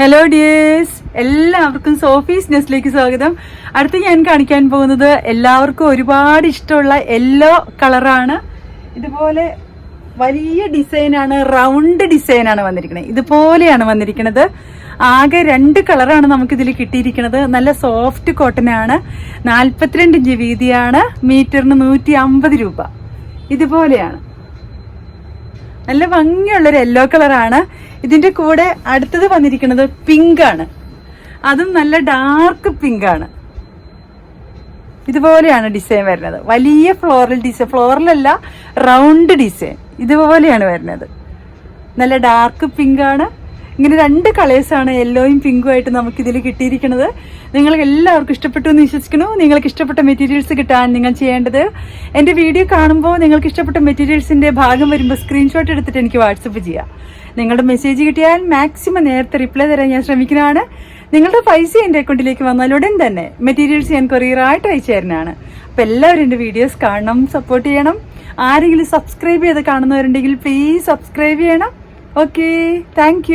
Hello dears എല്ലാവർക്കും Sophie's നെസ്റ്റിലേക്ക് സ്വാഗതം. അടുത്ത് ഞാൻ കാണിക്കാൻ പോകുന്നത് എല്ലാവർക്കും ഒരുപാട് ഇഷ്ടമുള്ള യെല്ലോ കളറാണ് ഇതുപോലെ വലിയ ഡിസൈനാണ് റൗണ്ട് ഡിസൈനാണ് വന്നിരിക്കുന്നത് ഇതുപോലെയാണ് വന്നിരിക്കുന്നത് ആകെ രണ്ട് കളറാണ് നമുക്കിതിൽ കിട്ടിയിരിക്കുന്നത് നല്ല സോഫ്റ്റ് കോട്ടൺ ആണ്. നാൽപ്പത്തിരണ്ട് ഇഞ്ച് വീതിയാണ് മീറ്ററിന് നൂറ്റി അമ്പത് രൂപ. ഇതുപോലെയാണ്. നല്ല ഭംഗിയുള്ളൊരു യെല്ലോ കളറാണ് ഇതിന്റെ കൂടെ അടുത്തത് വന്നിരിക്കുന്നത് പിങ്ക് ആണ്. അതും നല്ല ഡാർക്ക് പിങ്ക് ആണ്. ഇതുപോലെയാണ് ഡിസൈൻ വരുന്നത്. വലിയ ഫ്ലോറൽ ഡിസൈൻ ഫ്ലോറലല്ല റൗണ്ട് ഡിസൈൻ ഇതുപോലെയാണ് വരുന്നത്. നല്ല ഡാർക്ക് പിങ്ക് ആണ്. ഇങ്ങനെ രണ്ട് കളേഴ്സാണ് യെല്ലോയും പിങ്കും ആയിട്ട് നമുക്ക് ഇതിൽ കിട്ടിയിരിക്കുന്നത്. നിങ്ങൾക്ക് എല്ലാവർക്കും ഇഷ്ടപ്പെട്ടു എന്ന് വിശ്വസിക്കുന്നു. നിങ്ങൾക്ക് ഇഷ്ടപ്പെട്ട മെറ്റീരിയൽസ് കിട്ടാൻ നിങ്ങൾ ചെയ്യേണ്ടത്. എന്റെ വീഡിയോ കാണുമ്പോൾ നിങ്ങൾക്ക് ഇഷ്ടപ്പെട്ട മെറ്റീരിയൽസിന്റെ ഭാഗം വരുമ്പോൾ സ്ക്രീൻഷോട്ട് എടുത്തിട്ട് എനിക്ക് വാട്സപ്പ് ചെയ്യാം. നിങ്ങളുടെ മെസ്സേജ് കിട്ടിയാൽ മാക്സിമം നേരത്തെ റിപ്ലൈ തരാൻ ഞാൻ ശ്രമിക്കുന്നതാണ്. നിങ്ങളുടെ പൈസ എന്റെ അക്കൗണ്ടിലേക്ക് വന്നാൽ ഉടൻ തന്നെ മെറ്റീരിയൽസ് ഞാൻ കൊറിയറായിട്ട് അയച്ചു തരുന്നതാണ്. അപ്പോൾ എല്ലാവരും എന്റെ വീഡിയോസ് കാണണം സപ്പോർട്ട് ചെയ്യണം. ആരെങ്കിലും സബ്സ്ക്രൈബ് ചെയ്ത് കാണുന്നവരുണ്ടെങ്കിൽ പ്ലീസ് സബ്സ്ക്രൈബ് ചെയ്യണം. Okay thank